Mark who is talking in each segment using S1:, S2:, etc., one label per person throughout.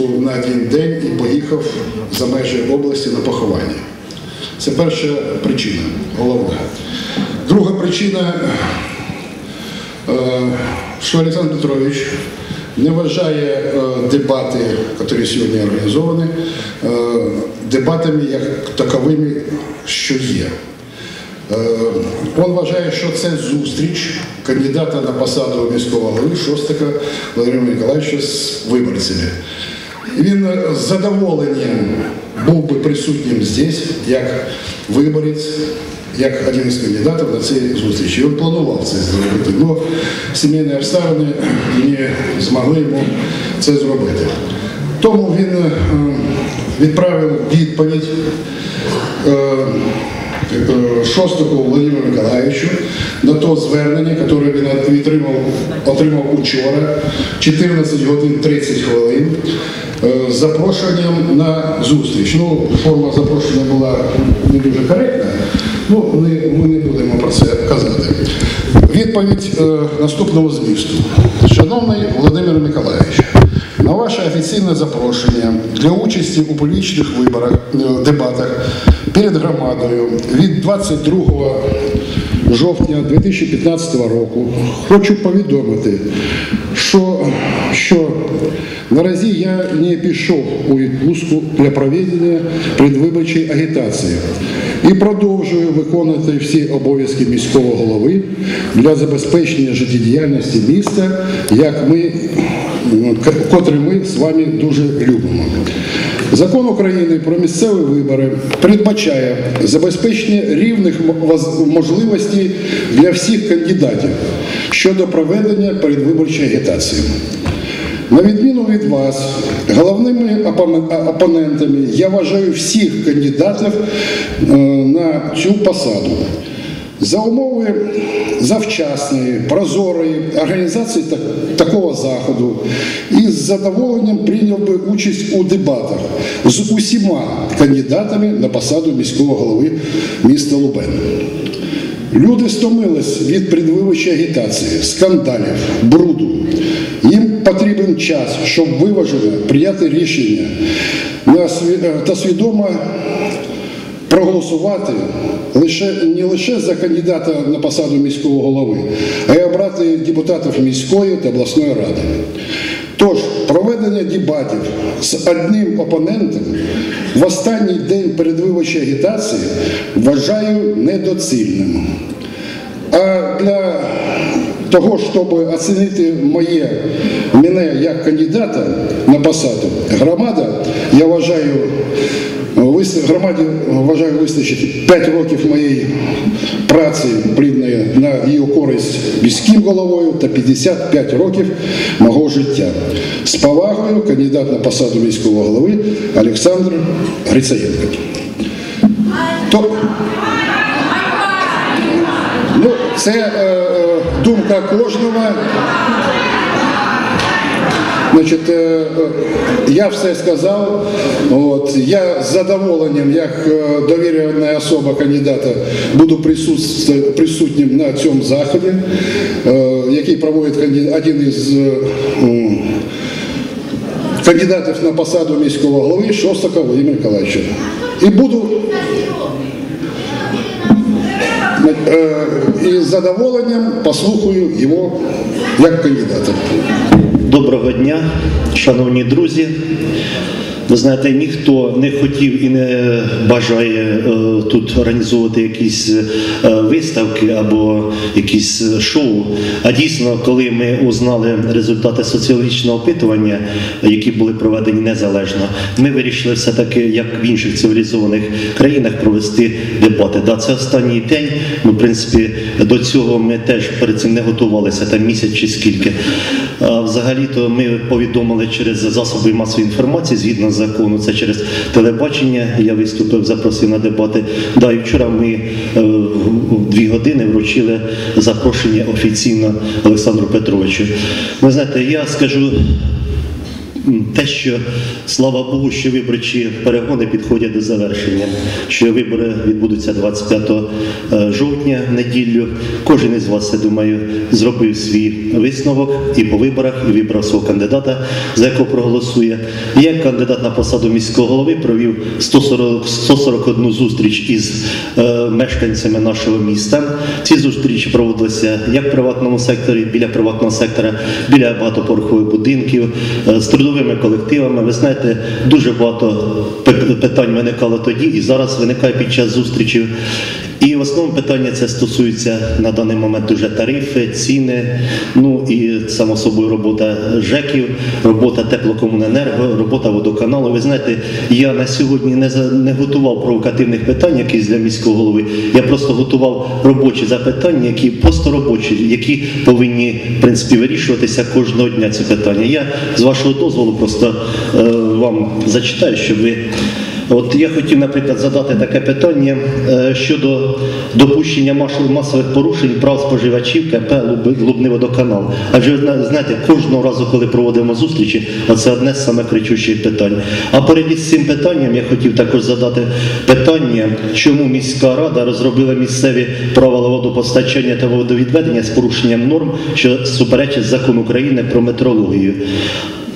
S1: відпустку на один день і поїхав за межі області на поховання. Це перша причина, головна. Друга причина, е, що Олександр Петрович не вважає е, дебати, які сьогодні організовані, е, дебатами як таковими, що є. Він вважає, що це зустріч кандидата на посаду міського голови Шостака Володимира Миколаївича з виборцями. Він е, з задоволенням був би присутнім здесь, як виборець, як один із кандидатів на цій зустрічі. Він планував це зробити, але сімейні обставини не змогли йому це зробити. Тому він е, відправив відповідь. Е, Шостаку Володимиру Миколаївичу на то звернення, яке він отримав, отримав учора, 14 годин 30 хвилин, е, з запрошенням на зустріч. Ну, форма запрошення була не дуже коректна, ну, ми, ми не будемо про це казати. Відповідь е, наступного змісту. Шановний Володимир Миколаївич, на ваше офіційне запрошення для участі у публічних виборах, е, дебатах перед громадою від 22 жовтня 2015 року хочу повідомити, що, що наразі я не пішов у відпустку для проведення предвиборчої агітації і продовжую виконувати всі обов'язки міського голови для забезпечення життєдіяльності міста, як ми котрий ми з вами дуже любимо. Закон України про місцеві вибори передбачає забезпечення рівних можливостей для всіх кандидатів щодо проведення передвиборчої агітації. На відміну від вас, головними опонентами я вважаю всіх кандидатів е, на цю посаду. За умови завчасної, прозорої організації так- такого заходу і з задоволенням прийняв би участь у дебатах з усіма кандидатами на посаду міського голови міста Лубен. Люди стомились від предвиборчої агітації, скандалів, бруду. Їм потрібен час, щоб виважено прийняти рішення е, та свідомо проголосувати лише не лише за кандидата на посаду міського голови, а й обрати депутатів міської та обласної ради. Тож проведення дебатів з одним опонентом в останній день передвиборчої агітації вважаю недоцільним. А для того, щоб оцінити моє мене як кандидата на посаду, громада, я вважаю, громаді вважаю вистачить 5 років моєї праці плідної на її користь міським головою та 55 років мого життя. З повагою кандидат на посаду міського голови Олександр Грицаєнко. То, Ну, це е, е, думка кожного. Значить, е, е, я все сказав. От, я з задоволенням, як е, довірена особа кандидата, буду присутствувати- присутнім на цьому заході, е, який проводить канді- один із е, м, кандидатів на посаду міського голови Шостака Володимира Миколаївича. І буду Е, і з задоволенням послухаю його як кандидата.
S2: Доброго дня, шановні друзі. Ви знаєте, ніхто не хотів і не бажає е, тут організовувати якісь е, виставки або якісь шоу. А дійсно, коли ми узнали результати соціологічного опитування, які були проведені незалежно, ми вирішили все-таки, як в інших цивілізованих країнах, провести дебати. Да, це останній день. Ну, в принципі, до цього ми теж перед цим не готувалися там місяць чи скільки. Взагалі-то ми повідомили через засоби масової інформації згідно закону, це через телебачення. Я виступив, запросив на дебати. Да, і вчора ми е, в дві години вручили запрошення офіційно Олександру Петровичу. Ви знаєте, я скажу те, що слава Богу, що виборчі перегони підходять до завершення, що вибори відбудуться 25 е, жовтня неділю. Кожен із вас, я думаю, зробив свій висновок і по виборах, і вибрав свого кандидата, за якого проголосує. Як кандидат на посаду міського голови провів 140, 141 зустріч із е, мешканцями нашого міста. Ці зустрічі проводилися як в приватному секторі, біля приватного сектора, біля багатоповерхових будинків, е, трудовими колективами. Ви знаєте, дуже багато питань виникало тоді і зараз виникає під час зустрічів. І в основному питання це стосується на даний момент дуже тарифи, ціни, ну і само собою робота ЖЕКів, робота теплокомуненерго, робота водоканалу. Ви знаєте, я на сьогодні не за- не готував провокативних питань, якісь для міського голови. Я просто готував робочі запитання, які просто робочі, які повинні в принципі вирішуватися кожного дня. Ці питання. Я з вашого дозволу просто е, вам зачитаю, щоб ви. От я хотів, наприклад, задати таке питання е, щодо допущення масових порушень прав споживачів КП Лубний водоканал. Адже знаєте, кожного разу, коли проводимо зустрічі, це одне з самих кричущих питань. А із цим питанням я хотів також задати питання, чому міська рада розробила місцеві правила водопостачання та водовідведення з порушенням норм, що суперечать закону України про метрологію.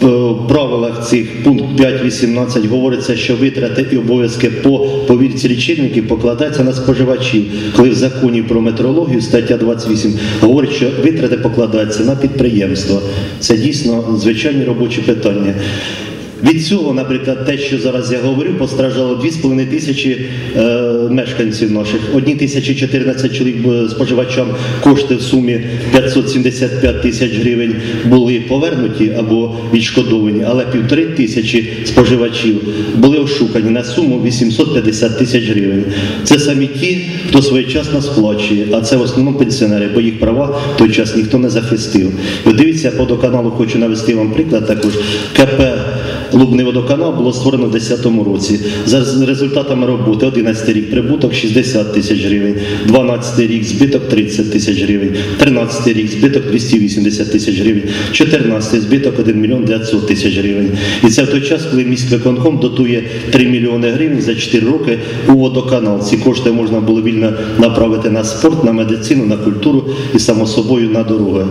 S2: Е, правилах цих пункт 5.18 говориться, що витрати і обов'язки по повірці лічильників покладаються на споживачів, коли в законі про метрологію стаття 28 говорить, що витрати покладаються на підприємство. Це дійсно звичайні робочі питання. Від цього, наприклад, те, що зараз я говорю, постраждало 2,5 тисячі е, мешканців наших. Одні тисячі 14 чоловік е, споживачам кошти в сумі 575 тисяч гривень були повернуті або відшкодовані, але півтори тисячі споживачів були ошукані на суму 850 тисяч гривень. Це самі ті, хто своєчасно сплачує, а це в основному пенсіонери, бо їх права в той час ніхто не захистив. От дивіться, по водоканалу хочу навести вам приклад також. КП Лубний водоканал було створено в 2010 році. За результатами роботи 11 рік прибуток 60 тисяч гривень, 12 рік збиток 30 тисяч гривень, 13 рік збиток 280 тисяч гривень, 14 збиток 1 мільйон 900 тисяч гривень. І це в той час, коли міськвиконком дотує 3 мільйони гривень за 4 роки у водоканал. Ці кошти можна було вільно направити на спорт, на медицину, на культуру і само собою на дороги.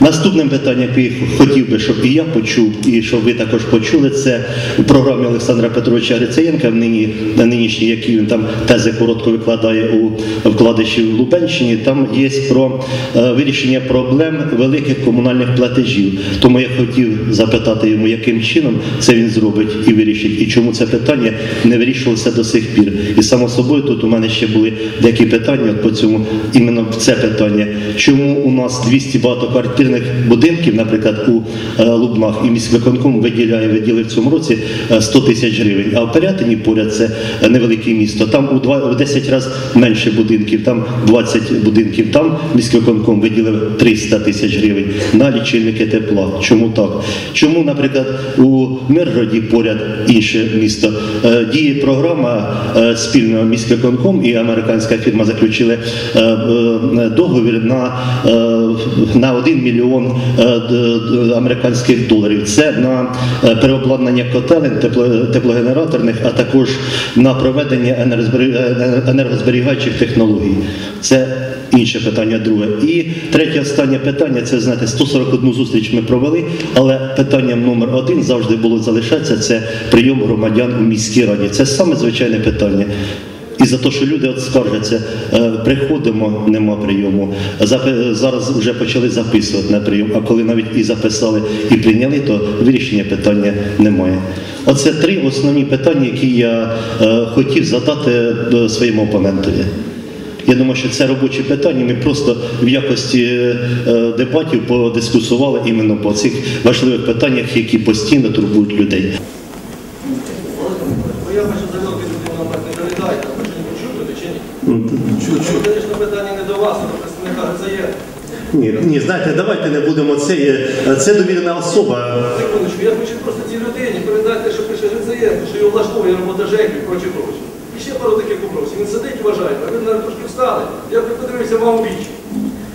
S2: Наступним питанням, яке хотів би, щоб і я почув, і щоб ви також почули, це у програмі Олександра Петровича Грицеєнка, нині, на нинішній, які він там тези коротко викладає у вкладиші в Лубенщині. Там є про е, вирішення проблем великих комунальних платежів. Тому я хотів запитати йому, яким чином це він зробить і вирішить, і чому це питання не вирішувалося до сих пір. І само собою тут у мене ще були деякі питання от по цьому, іменно в це питання. Чому у нас 200 багатоквартирних будинків, наприклад, у е, Лубнах і міськвиконком виділяє виділив в цьому році е, 100 тисяч гривень, а в Пирятині поряд це е, невелике місто. Там у два у 10 разів менше будинків, там 20 будинків. Там міськвиконком виділив 300 тисяч гривень на лічильники тепла. Чому так? Чому, наприклад, у Миргороді поряд інше місто е, діє програма е, спільно міськвиконком і американська фірма заключили е, е, договір на, е, на 1 мільйон е, американських доларів. Це на е, переобладнання котелень тепло- теплогенераторних, а також на проведення енергозбері- енергозберігаючих технологій. Це інше питання друге. І третє останнє питання це знаєте, 141 зустріч ми провели, але питанням номер один завжди було залишатися це прийом громадян у міській раді. Це саме звичайне питання. І за те, що люди от скаржаться, е, приходимо, нема прийому. Зараз вже почали записувати на прийом, а коли навіть і записали, і прийняли, то вирішення питання немає. Оце три основні питання, які я е, хотів задати е, своєму опонентові. Я думаю, що це робочі питання. Ми просто в якості дебатів подискусували іменно по цих важливих питаннях, які постійно турбують людей.
S3: Бо я бачу заявки людина так не доглядаєте, ви що не почуєте чи ні? Чую, чую. Звісно, питання не до вас, представника Грицаєнка.
S2: Ні, ні, знаєте, давайте не будемо це. Це довірена особа.
S3: Секундочку, я хочу просто цій людині передати, що пише Грицаєнко, що його влаштовує робота ЖЕКів і прочі прочі. І ще пару таких вопросів. Він сидить і вважає, а ви навіть трошки встали. Я подивився вам у вічі.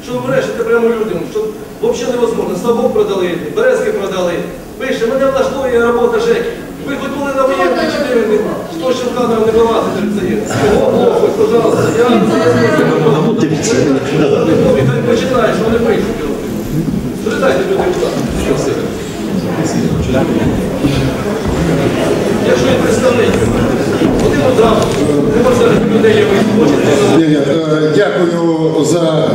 S3: Що ви брешете прямо людям, що взагалі невозможно. Ставок продали, березки продали, Пише, мене влаштовує робота ЖЕКів. Ви хоч були на воєнній чи був? Хто ще в камеру не вилазить, це є? О, Бог, пожалуйста, я
S2: Ну, дивіться, да.
S3: Хай почитає, що вони пишуть. Передайте мені депутат. Якщо є представник, один одразу, не можна людей
S1: Ні, ні, е, Дякую за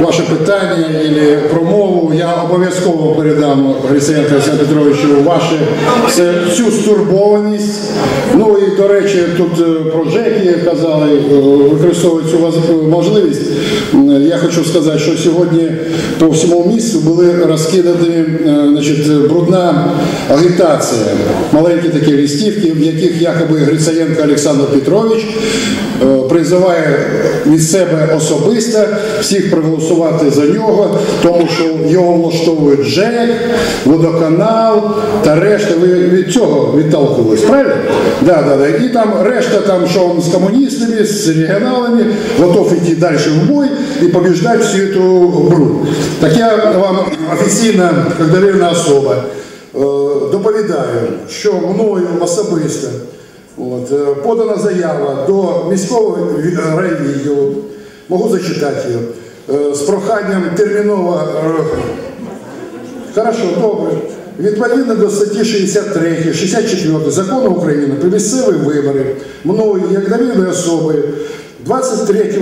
S1: ваше питання і промову. Я обов'язково передам Гриценко Олександру Петровичу ваше всю стурбованість. Ну і до речі, тут е, про ЖЕКи казали, е, використовують цю можливість. М, Я хочу сказати, що сьогодні по всьому місту були розкидані е, значить, брудна агітація. Маленькі такі листівки, в яких якоби Грицаєнко Олександр Петрович е, призиває від себе особисто всіх проголосувати за нього, тому що його влаштовують ЖЕК, водоканал та решта. Ви від цього відталкувались, правильно? Да, да, да. І там решта, там, що з комуністами, з регіоналами, готов йти далі в бой і побіждати всю эту бруд. Так я вам офіційно, як довірена особа, е, доповідаю, що мною особисто От, е, подана заява до міського ві- райвідділу, можу зачитати її, е, з проханням терміново. е, Хорошо, добре. Відповідно до статті 63, 64 закону України про місцеві вибори мною, як довірною особою, 23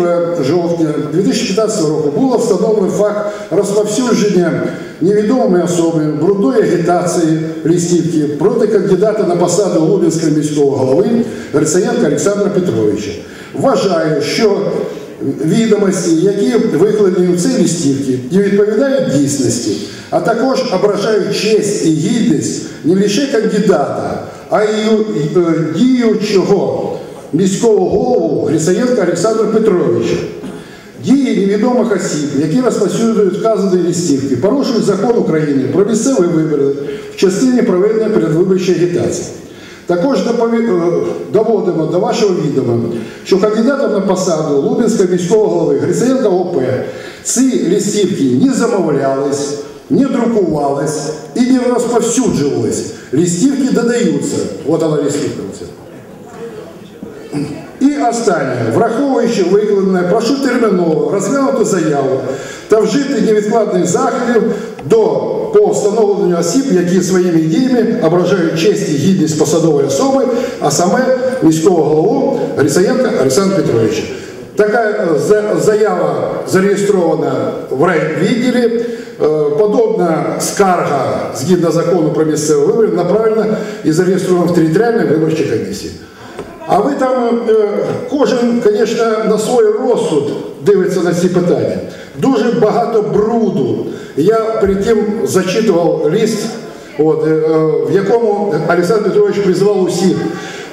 S1: жовтня 2015 року було встановлено факт розповсюдження невідомої особи брудної агітації листівки проти кандидата на посаду Лубінського міського голови Грицаєнка Олександра Петровича. Вважаю, що відомості, які викладені у цій листівці, не відповідають дійсності, а також ображають честь і гідність не лише кандидата, а й е, діючого міського голову Грицаєнка Олександра Петровича. Дії невідомих осіб, які розпосюджують вказані листівки, порушують закон України про місцеві вибори в частині проведення передвиборчої агітації. Також е, доводимо до вашого відома, що кандидатом на посаду Лубенського міського голови Грицаєнка ОП ці листівки не замовлялись, не друкувались і не розповсюджувались. Листівки додаються. От вона листівка. І останнє, враховуючи викладене, прошу терміново розглянути заяву та вжити невідкладних заходів до по встановленню осіб, які своїми діями ображають честь і гідність посадової особи, а саме міського голову Грицаєнка Олександра Петровича. Така е, заява зареєстрована в райвідділі. Е, Подобна скарга згідно закону про місцеві вибори направлена і зареєстрована в територіальній виборчій комісії. А ви там, е, кожен, звісно, на свій розсуд дивиться на ці питання. Дуже багато бруду. Я перед тим зачитував ліст, е, в якому Олександр Петрович призвав усіх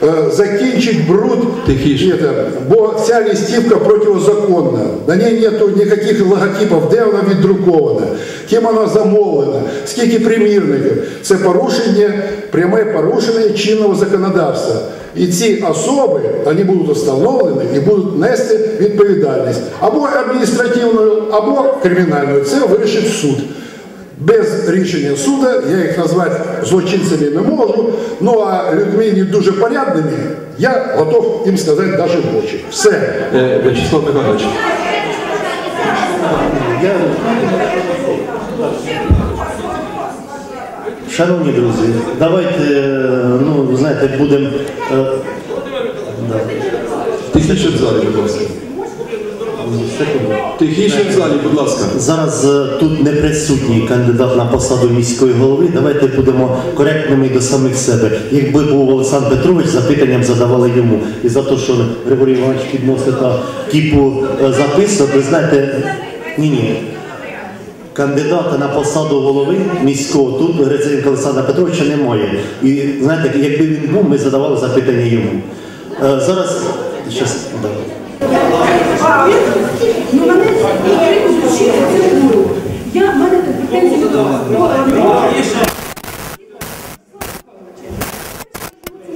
S1: е, закінчить бруд,
S4: Тихіше.
S1: Это, бо ця листівка протизаконна. На ній нету ніяких логотипів, де вона віддрукована, ким вона замовлена, скільки примірників. Це порушення, пряме порушення чинного законодавства. І ці особи вони будуть встановлені і будуть нести відповідальність або адміністративну, або кримінальну. Це вирішить суд. Без рішення суду, я їх назвати злочинцями не можу, ну а людьми не дуже порядними, я готов їм сказати навіть в очі. Все.
S4: Е, Вячеслав Михайлович,
S2: Я... Шановні друзі, давайте, е, ну, ви знаєте, будемо. е, да.
S4: тихіше в залі, будь ласка. Тихіше в залі, будь ласка.
S2: Зараз е, тут не присутній кандидат на посаду міської голови. Давайте будемо коректними до самих себе. Якби був Олександр Петрович, запитанням задавали йому. І за те, що Григорій Іванович підносить та кіпу е, записок, ви знаєте, ні, ні. Кандидата на посаду голови міського тут Гриценка Олександра Петровича немає. І знаєте, якби він був, ми задавали запитання йому. Е, Зараз щас, да.
S5: Ну, мене звучить цензуру. Я, в мене претензії до до-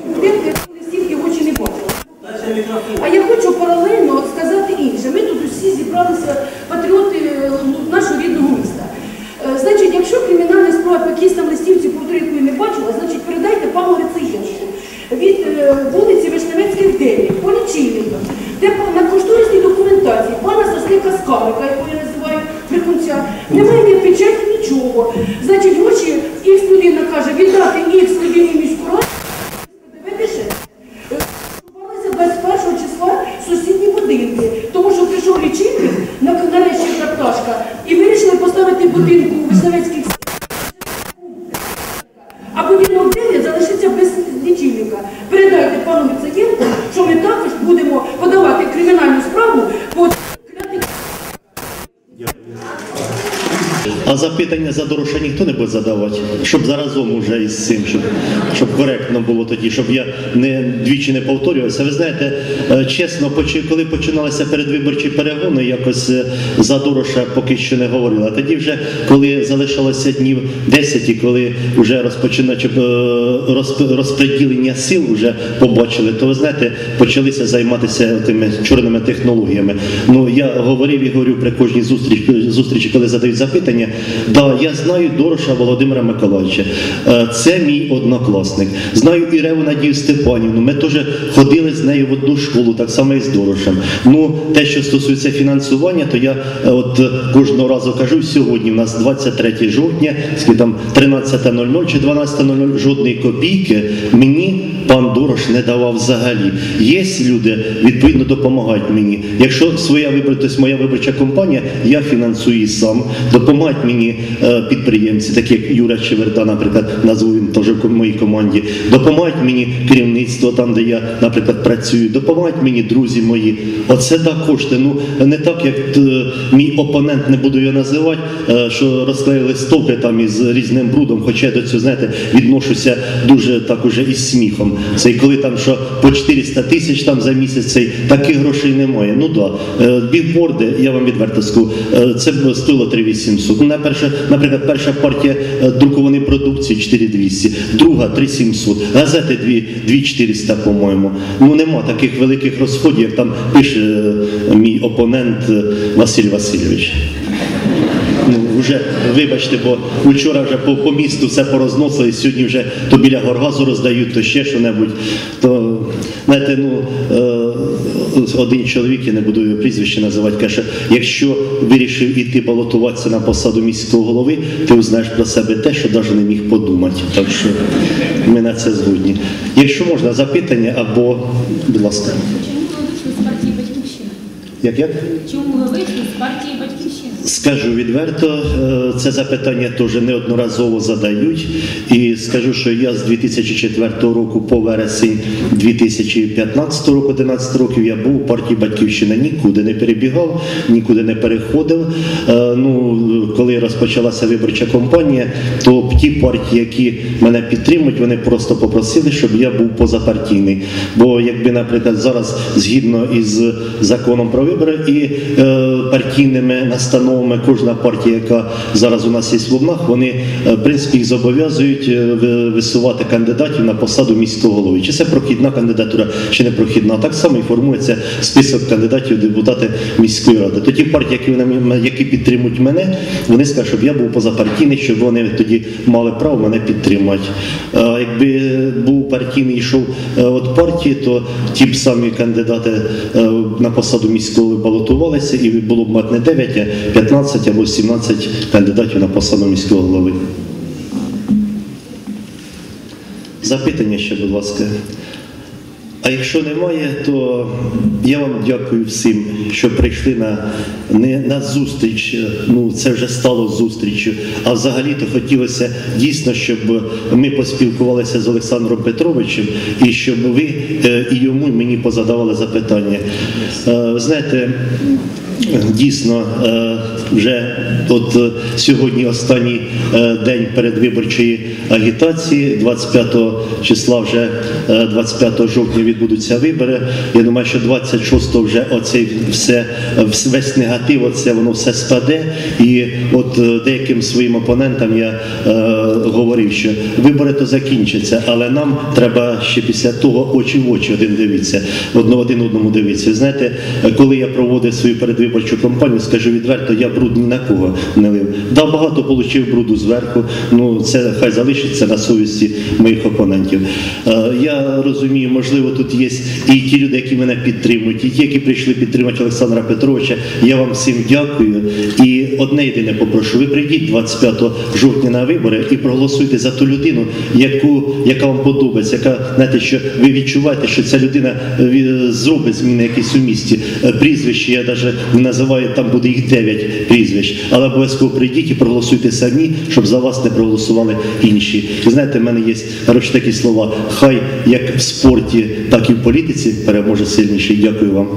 S5: Будинку, я листівки в очі не бачила. А я хочу паралельно сказати інше. Ми тут усі зібралися патріоти е, нашого рідного міста. Е, Значить, якщо кримінальна справа по якійсь там листівці, яку не бачила, значить передайте пану Грицеєнку від е, вулиці Вишневецьких 9, по де на кошторисній документації пана Сосника Скарика, яку я називаю брехунця, немає ні печаті, нічого. Значить, гроші ікс людина каже, віддати ікс людині міську раду, ПДВ пише. Купалися 21 числа сусідні будинки, тому що прийшов лічильник, на нарешті та пташка, і вирішили поставити будинку у Вишневецьких а будинок 9 залишиться без лічильника. Передайте пану Віцеєнку, що ми також будемо подавати кримінальну справу по клятих
S2: А запитання за дорожче ніхто не буде задавати, щоб заразом уже із цим, щоб, щоб коректно було тоді, щоб я не двічі не повторювався. Ви знаєте, е, чесно, коли починалися передвиборчі перегони, якось е, за дороша поки що не говорила. Тоді вже, коли залишалося днів 10 і коли вже розпочинаючи е, розподілення сил вже побачили, то ви знаєте, почалися займатися тими чорними технологіями. Ну я говорив і говорю при кожній зустрічі, зустрічі коли задають запитання. Да, я знаю Дороша Володимира Миколаївича. Е, Це мій однокласник. Знаю Іреву Надію Степанівну. Ми теж ходили з нею в одну школу, так само і з Дорошем. Ну, те, що стосується фінансування, то я е, от кожного разу кажу, сьогодні у нас 23 жовтня, там 13.00 чи 12.00, жодної копійки мені пан Дорош не давав взагалі. Є люди, відповідно, допомагають мені. Якщо своя вибор, тобто моя виборча компанія, я фінансую її сам. Допомагають мені е, підприємці, такі як Юра Чеверда, наприклад, назву він теж в моїй команді. Допомагають мені керівництво там, де я, наприклад, працюю. Допомагають мені друзі мої. Оце да кошти. Ну не так, як е, мій опонент, не буду його називати, е, що розклеїли стовки там із різним брудом. Хоча я до цього, знаєте, відношуся дуже так уже із сміхом. Це і коли там що по 400 тисяч там за місяць, таких грошей немає. Ну да. Е, Бігборди, я вам відверто скажу, це стоїло 3800. Ну, на перше, наприклад, перша партія е, друкованої продукції 4200, друга 3700, газети 2400, по-моєму. Ну нема таких великих розходів, як там пише е, мій опонент е, Василь Васильович. Ну, вже, вибачте, бо вчора вже по, по місту все порозносили, сьогодні вже то біля горгазу роздають, то ще що-небудь. То, знаєте, ну, е, один чоловік, я не буду його прізвище називати, каже, якщо вирішив іти балотуватися на посаду міського голови, ти узнаєш про себе те, що навіть не міг подумати. Так що ми на це згодні. Якщо можна, запитання або, будь ласка,
S6: Чому ви вийшли з партії Батьківщина?
S2: як як?
S6: Чому ви вийшли з партії?
S2: Скажу відверто, е, це запитання теж неодноразово задають. І скажу, що я з 2004 року по вересень 2015 року, 11 років, я був у партії Батьківщина, нікуди не перебігав, нікуди не переходив. Е, Ну, коли розпочалася виборча кампанія, то ті партії, які мене підтримують, вони просто попросили, щоб я був позапартійний. Бо якби, наприклад, зараз згідно із законом про вибори і е, партійними настановами, кожна партія, яка зараз у нас є в Лубнах, вони е, в принципі їх зобов'язують е, висувати кандидатів на посаду міського голови. Чи це прохідна кандидатура, чи не прохідна. Так само і формується список кандидатів депутати міської ради. То ті партії, які, які підтримують мене, вони скажуть, щоб я був позапартійний, щоб вони тоді мали право мене підтримати. А якби був партійний йшов е, від партії, то ті б самі кандидати е, на посаду міського голови балотувалися, і було б мати не 9, а 15 або 17 кандидатів на посаду міського голови. Запитання ще, будь ласка. А якщо немає, то я вам дякую всім, що прийшли на, не на зустріч. Ну це вже стало зустрічю. А взагалі то хотілося дійсно, щоб ми поспілкувалися з Олександром Петровичем і щоб ви е, і йому і мені позадавали запитання. Е, знаєте, дійсно е, вже от е, сьогодні останній е, день передвиборчої агітації, 25 числа вже е, 25 жовтня відбудуться вибори. Я думаю, що 26 вже оцей все весь негатив, оце воно все спаде. І от деяким своїм опонентам я е, говорив, що вибори то закінчаться, але нам треба ще після того очі в очі один дивитися, один одному дивитися. Знаєте, коли я проводив свою передвиборчу виборчу кампанію, скажу відверто, я бруд ні на кого не лив. Да, багато отримав бруду зверху, ну це хай залишиться на совісті моїх опонентів. Е, Я розумію, можливо, тут є і ті люди, які мене підтримують, і ті, які прийшли підтримати Олександра Петровича. Я вам всім дякую. І одне єдине попрошу: ви прийдіть 25 жовтня на вибори і проголосуйте за ту людину, яку, яка вам подобається, яка знаєте, що ви відчуваєте, що ця людина е, зробить зміни якісь у місті. Е, Прізвище я навіть не називаю, там буде їх 9 прізвищ. Але обов'язково прийдіть і проголосуйте самі, щоб за вас не проголосували інші. І знаєте, в мене є хороші такі слова. Хай як в спорті, так і в політиці переможе сильніший. Дякую вам.